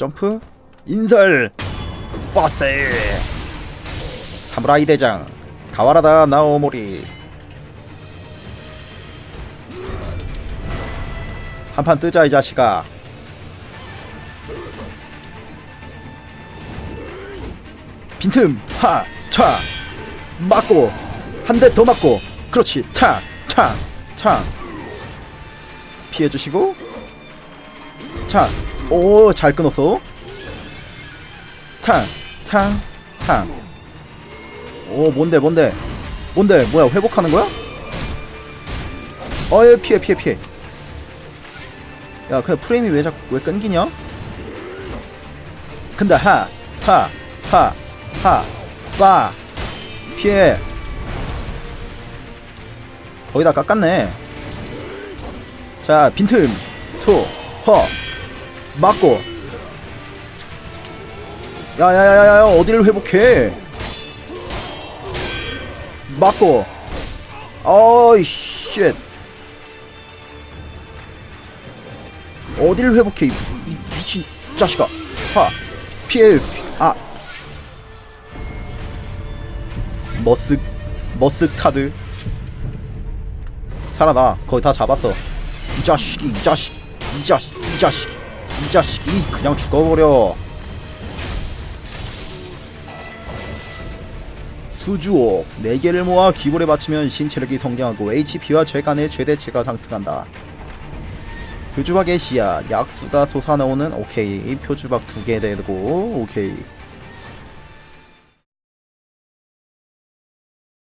점프 인설 빠세 사무라이 대장 가와라다 나오모리. 한판 뜨자 이 자식아. 빈틈 하차 맞고 한 대 더 맞고. 그렇지 차차차. 피해주시고. 차 오 잘 끊었어. 탕 탕 탕 오 뭔데 뭔데? 뭔데 뭐야 회복하는 거야? 어예 피해 피해 피해. 야 그냥 프레임이 왜 자꾸 왜 끊기냐? 근데 하 하 하 하 빠. 피해. 거기다 깎았네. 자 빈틈. 투 허 맞고. 야야야야야 어디를 회복해? 맞고. 어이 쉣 어디를 회복해 이, 이 미친 자식아. 하 피해 아. 머쓱 카드. 살아나. 거의 다 잡았어. 이 자식이 이 자식 이 자식 이 자식 이 자식이 그냥 죽어버려. 수주옥 4개를 모아 기본에 맞추면 신체력이 성장하고 HP와 죄간의 최대치가 상승한다. 표주박의 씨앗 약수가 솟아나오는 오케이. 표주박 2개 되고 오케이